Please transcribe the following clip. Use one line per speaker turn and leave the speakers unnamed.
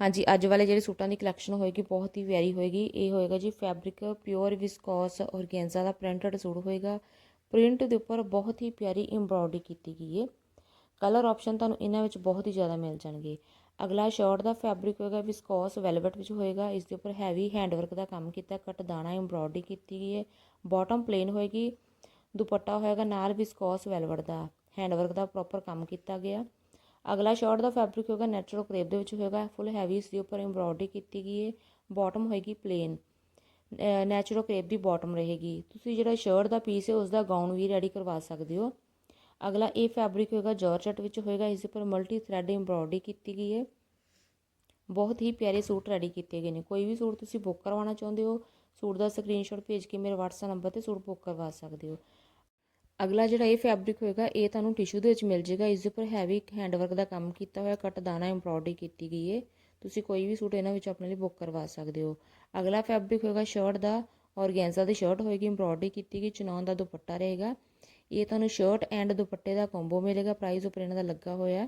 ਹਾਂਜੀ, ਅੱਜ ਵਾਲੇ ਜਿਹੜੇ ਸੂਟਾਂ ਦੀ ਕਲੈਕਸ਼ਨ ਹੋਏਗੀ, ਬਹੁਤ ਹੀ ਪਿਆਰੀ ਹੋਏਗੀ। ਇਹ ਹੋਏਗਾ ਜੀ ਫੈਬਰਿਕ ਪਿਓਰ ਵਿਸਕੋਸ ਔਰਗੈਂਜ਼ਾ ਦਾ ਪ੍ਰਿੰਟਡ ਸੂਟ ਹੋਏਗਾ। ਪ੍ਰਿੰਟ ਦੇ ਉੱਪਰ ਬਹੁਤ ਹੀ ਪਿਆਰੀ ਐਮਬ੍ਰੋਇਡਰੀ ਕੀਤੀ ਗਈ ਹੈ ਕਲਰ ਆਪਸ਼ਨ ਤੁਹਾਨੂੰ ਇਹਨਾਂ ਵਿੱਚ ਬਹੁਤ ਹੀ ਜ਼ਿਆਦਾ ਮਿਲ ਜਾਣਗੇ। ਅਗਲਾ ਸ਼ਰਟ ਦਾ ਫੈਬਰਿਕ ਹੋਏਗਾ ਵਿਸਕੋਸ ਵੈਲਵਟ ਵਿੱਚ ਹੋਏਗਾ। ਇਸ ਦੇ ਉੱਪਰ ਹੈਵੀ ਹੈਂਡਵਰਕ ਦਾ ਕੰਮ ਕੀਤਾ ਕੱਟ ਦਾਣਾ ਐਮਬ੍ਰੋਇਡਰੀ ਕੀਤੀ ਗਈ ਹੈ ਬਾਟਮ ਪਲੇਨ ਹੋਏਗੀ। ਦੁਪੱਟਾ ਹੋਏਗਾ ਨਾਲ ਵਿਸਕੋਸ ਵੈਲਵਟ ਦਾ। ਹੈਂਡਵਰਕ ਦਾ ਪ੍ਰੋਪਰ ਕੰਮ ਕੀਤਾ ਗਿਆ। ਅਗਲਾ ਸ਼ਰਟ ਦਾ ਫੈਬਰਿਕ ਹੋਏਗਾ ਨੈਚੁਰਲ ਕਰੇਪ ਦੇ ਵਿੱਚ ਹੋਏਗਾ ਫੁੱਲ ਹੈਵੀ ਇਸ ਦੇ ਉੱਪਰ ਐਮਬ੍ਰੋਇਡਰੀ ਕੀਤੀ ਗਈ ਹੈ ਬਾਟਮ ਹੋਏਗੀ ਪਲੇਨ ਨੈਚੁਰਲ ਕਰੇਪ ਦੀ ਬਾਟਮ ਰਹੇਗੀ। ਤੁਸੀਂ ਜਿਹੜਾ ਸ਼ਰਟ ਦਾ ਪੀਸ ਹੈ ਉਸ ਦਾ ਗਾਊਨ ਵੀ ਰੈਡੀ ਕਰਵਾ ਸਕਦੇ ਹੋ। ਅਗਲਾ ਇਹ ਫੈਬਰਿਕ ਹੋਏਗਾ ਜਾਰਜਟ ਵਿੱਚ ਹੋਏਗਾ, ਇਸ ਦੇ ਉੱਪਰ ਮਲਟੀ ਥ੍ਰੈਡ ਐਮਬ੍ਰੋਇਡਰੀ ਕੀਤੀ ਗਈ ਹੈ। ਬਹੁਤ ਹੀ ਪਿਆਰੇ ਸੂਟ ਰੈਡੀ ਕੀਤੇ ਗਏ ਨੇ। ਕੋਈ ਵੀ ਸੂਟ ਤੁਸੀਂ ਬੁੱਕ ਕਰਵਾਉਣਾ ਚਾਹੁੰਦੇ ਹੋ, ਸੂਟ ਦਾ ਸਕਰੀਨਸ਼ਾਟ ਭੇਜ ਕੇ ਮੇਰੇ WhatsApp ਨੰਬਰ ਤੇ ਸੂਟ ਬੁੱਕ ਕਰਵਾ ਸਕਦੇ ਹੋ। ਅਗਲਾ ਜਿਹੜਾ ਇਹ ਫੈਬਰਿਕ ਹੋਏਗਾ, ਇਹ ਤੁਹਾਨੂੰ ਟਿਸ਼ੂ ਦੇ ਵਿੱਚ ਮਿਲ ਜਾਏਗਾ। ਇਸ ਦੇ ਉੱਪਰ ਹੈਵੀ ਹੈਂਡਵਰਕ ਦਾ ਕੰਮ ਕੀਤਾ ਹੋਇਆ ਕੱਟ ਦਾਣਾ ਐਮਬ੍ਰੋਇਡਰੀ ਕੀਤੀ ਗਈ ਹੈ ਤੁਸੀਂ ਕੋਈ ਵੀ ਸੂਟ ਇਹਨਾਂ ਵਿੱਚ ਆਪਣੇ ਲਈ ਬੁੱਕ ਕਰਵਾ ਸਕਦੇ ਹੋ। ਅਗਲਾ ਫੈਬਰਿਕ ਹੋਏਗਾ ਸ਼ਰਟ ਦਾ ਔਰਗੈਂਜ਼ਾ ਦੀ ਸ਼ਰਟ ਹੋਏਗੀ ਐਮਬ੍ਰੋਇਡਰੀ ਕੀਤੀ ਗਈ ਚਨੌਨ ਦਾ ਦੁਪੱਟਾ ਰਹੇਗਾ। ਇਹ ਤੁਹਾਨੂੰ ਸ਼ਰਟ ਐਂਡ ਦੁਪੱਟੇ ਦਾ ਕੰਬੋ ਮਿਲੇਗਾ ਪ੍ਰਾਈਸ ਉੱਪਰ ਇਹਨਾਂ ਦਾ ਲੱਗਾ ਹੋਇਆ।